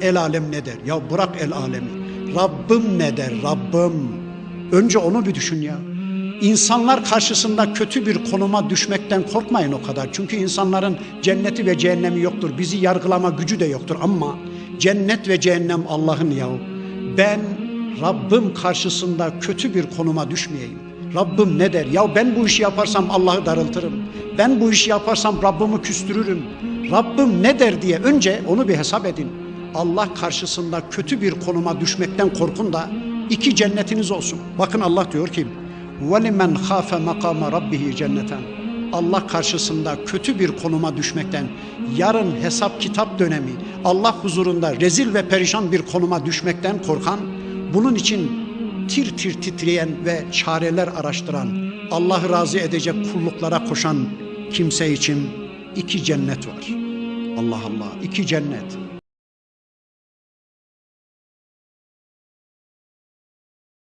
El alem ne der? Ya bırak el alemi. Rabbim ne der? Rabbim. Önce onu bir düşün ya. İnsanlar karşısında kötü bir konuma düşmekten korkmayın o kadar. Çünkü insanların cenneti ve cehennemi yoktur. Bizi yargılama gücü de yoktur ama cennet ve cehennem Allah'ın yahu. Ben Rabbim karşısında kötü bir konuma düşmeyeyim. Rabbim ne der? Ya ben bu işi yaparsam Allah'ı darıltırım. Ben bu işi yaparsam Rabbimi küstürürüm. Rabbim ne der diye önce onu bir hesap edin. Allah karşısında kötü bir konuma düşmekten korkun da iki cennetiniz olsun. Bakın Allah diyor ki وَلِمَنْ خَافَ مَقَامَ رَبِّهِ cenneten. Allah karşısında kötü bir konuma düşmekten, yarın hesap kitap dönemi, Allah huzurunda rezil ve perişan bir konuma düşmekten korkan, bunun için tir tir titreyen ve çareler araştıran, Allah'ı razı edecek kulluklara koşan kimse için iki cennet var. Allah Allah, iki cennet.